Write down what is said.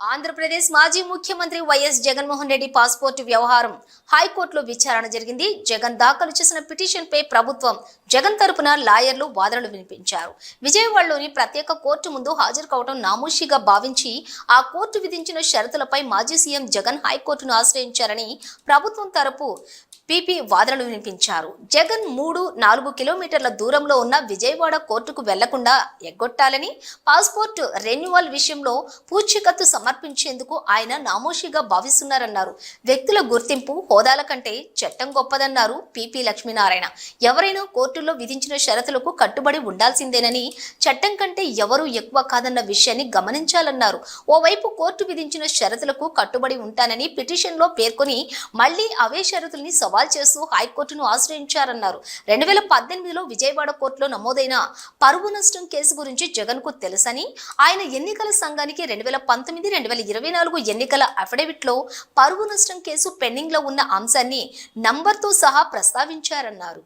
ఆంధ్రప్రదేశ్ మాజీ ముఖ్యమంత్రి YS Jaganmohan Reddy passport వ్యవహారం హైకోర్టులో విచారణ జరిగింది. జగన్ దాఖలు చేసిన పిటిషన్పై ప్రభుత్వం జగన్ తరపున లాయర్లు వాదనలు వినిపించారు. విజయవాడలోని ప్రత్యేక కోర్టు ముందు హాజరు కావడం నామూషిగా భావించి ఆ కోర్టు విధించిన షరతులపై మాజీ సీఎం జగన్ హైకోర్టును ఆశ్రయించారని ప్రభుత్వం తరపు పీపీ వాదనలు వినిపించారు. జగన్ మూడు నాలుగు కిలోమీటర్ల దూరంలో ఉన్న విజయవాడ కోర్టుకు వెళ్ళకుండా ఎగ్గొట్టాలని పాస్పోర్ట్ రెన్యువల్ విషయంలో పూచీకత్తు సమర్పించేందుకు ఆయన నామోషిగా భావిస్తున్నారన్నారు. వ్యక్తుల గుర్తింపు హోదాల కంటే చట్టం గొప్పదన్నారు పీపీ లక్ష్మీనారాయణ. ఎవరైనా కోర్టుల్లో విధించిన షరతులకు కట్టుబడి ఉండాల్సిందేనని చట్టం కంటే ఎవరూ ఎక్కువ కాదన్న విషయాన్ని గమనించాలన్నారు. ఓవైపు కోర్టు విధించిన షరతులకు కట్టుబడి ఉంటానని పిటిషన్లో పేర్కొని మళ్ళీ అవే షరతుల్ని సవాల్ చేస్తూ హైకోర్టును ఆశ్రయించారన్నారు. రెండు వేల పద్దెనిమిదిలో విజయవాడ కోర్టులో నమోదైన పరువు నష్టం కేసు గురించి జగన్కు తెలుసని ఆయన ఎన్నికల సంఘానికి రెండు వేల పంతొమ్మిది రెండు వేల ఇరవై నాలుగు ఎన్నికల అఫిడవిట్లో పరువు నష్టం కేసు పెండింగ్లో ఉన్న అంశాన్ని నంబర్తో సహా ప్రస్తావించారన్నారు.